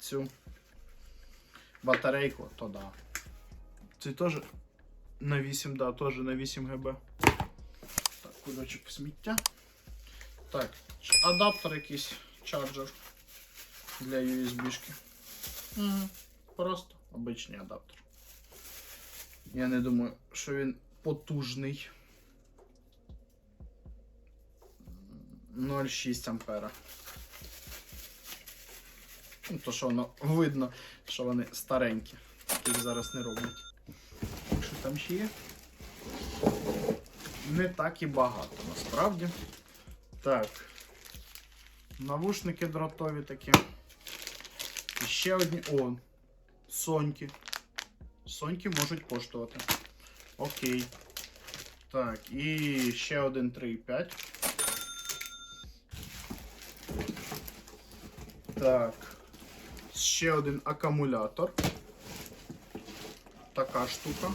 цю батарейку, то да. Це теж на 8, да, теж на 8 ГБ. Так, кульочок сміття. Так, адаптер якийсь, чарджер для USB-шки. Угу. Просто обичний адаптер. Я не думаю, що він потужний. 0,6 ампера. Ну, то що воно видно, що вони старенькі. Їх зараз не роблять. Що там ще є? Не так і багато насправді. Так. Навушники дротові такі. І ще одні. О, Соньки. Соньки можуть коштувати. Окей. Так, і ще один 3,5. Так. Ще один акумулятор. Така штука.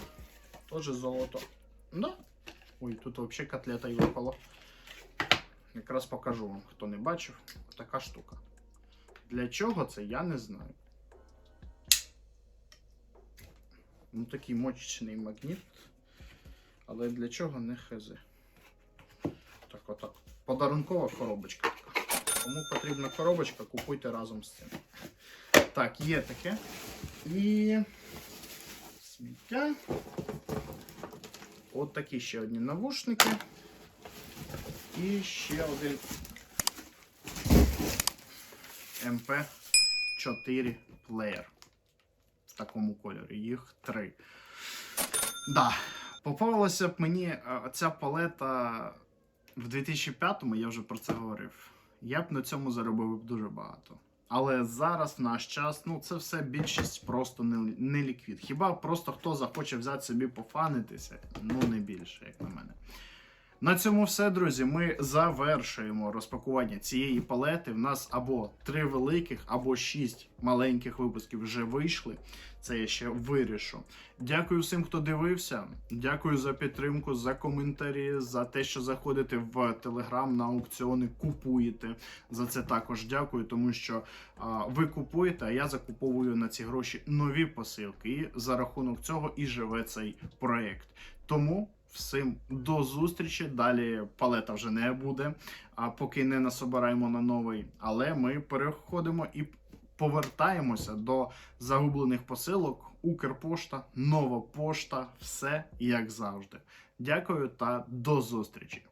Тоже золото. Да. Ой, тут взагалі котлета й. Якраз покажу вам, хто не бачив. Така штука. Для чого це, я не знаю. Ну, такий мочечний магніт. Але для чого не хз. Так, отак. Подарункова коробочка. Кому потрібна коробочка, купуйте разом з цим. Так, є таке. І сміття. От такі ще одні навушники. І ще один MP4 плеєр. В такому кольорі. Їх три. Да. Попалася б мені е, ця палета в 2005-му, я вже про це говорив. Я б на цьому заробив дуже багато. Але зараз в наш час, ну це все більшість просто не, не ліквід. Хіба просто хто захоче взяти собі пофанитися, ну не більше, як на мене. На цьому все, друзі. Ми завершуємо розпакування цієї палети. В нас або три великих, або шість маленьких випусків вже вийшли. Це я ще вирішу. Дякую всім, хто дивився. Дякую за підтримку, за коментарі, за те, що заходите в телеграм на аукціони, купуєте. За це також дякую, тому що а, ви купуєте, а я закуповую на ці гроші нові посилки. І за рахунок цього і живе цей проект. Тому всім до зустрічі. Далі палета вже не буде, а поки не насобираємо на новий. Але ми переходимо і повертаємося до загублених посилок. Укрпошта, нова пошта, все як завжди. Дякую та до зустрічі!